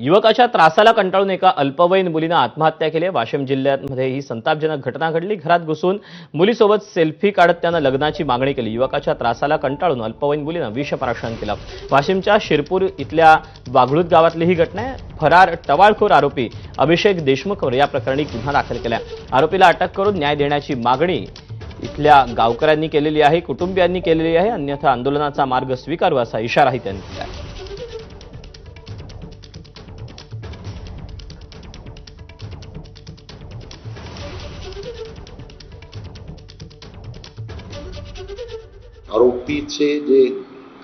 युवकाच्या त्रासाला कंटाळून एका अल्पवयीन मुलीनं आत्महत्या केली वाशिम जिल्ह्यामध्ये ही संतापजनक घटना घडली. घरात घुसून मुलीसोबत सेल्फी काढत त्यानं लग्नाची मागणी केली. युवकाच्या त्रासाला कंटाळून अल्पवयीन मुलीनं विषप्राशन केलं. वाशिमच्या शिरपूर इथल्या वाघळूत गावातली ही घटना आहे. फरार टवाळखोर आरोपी अभिषेक देशमुखवर या प्रकरणी गुन्हा दाखल केला आरोपीला अटक करून न्याय देण्याची मागणी इथल्या गावकऱ्यांनी केलेली आहे कुटुंबियांनी केलेली आहे. अन्यथा आंदोलनाचा मार्ग स्वीकारू असा इशाराही त्यांनी दिला आहे. आरोपीचे जे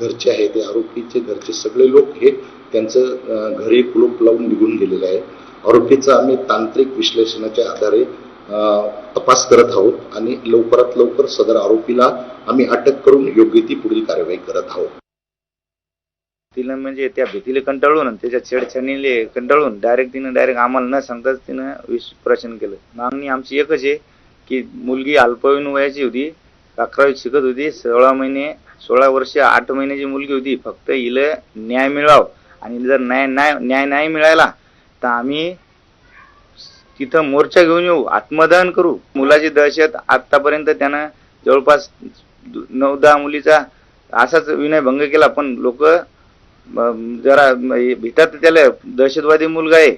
घरचे आहे ते आरोपीचे घरचे सगळे लोक हे त्यांचं घरी कुलूप लावून निघून गेलेले आहे. आरोपीचं आम्ही तांत्रिक विश्लेषणाच्या आधारे तपास करत आहोत आणि लवकरात लवकर सदर आरोपीला आम्ही अटक करून योग्य ती पुढील कारवाई करत आहोत. तिला म्हणजे त्या भीतीला कंटाळून आणि त्याच्या छेडछाडीले कंटाळून डायरेक्ट तिनं डायरेक्ट आम्हाला न सांगताच तिनं विषप्राशन केलं. मागणी आमची एकच आहे की मुलगी अल्पवयीन वयाची होती अकरावीत शिकत होती सोळा महिने सोळा वर्ष आठ महिन्याची मुलगी होती. फक्त हिला न्याय मिळाव आणि जर न्याय न्याय न्याय नाही मिळाला तर आम्ही तिथं मोर्चा घेऊन येऊ आत्मदहन करू. मुलाची दहशत आतापर्यंत त्यानं जवळपास नऊ दहा मुलीचा असाच विनयभंग केला पण लोक जरा भितात त्याला दहशतवादी मुलगा आहे.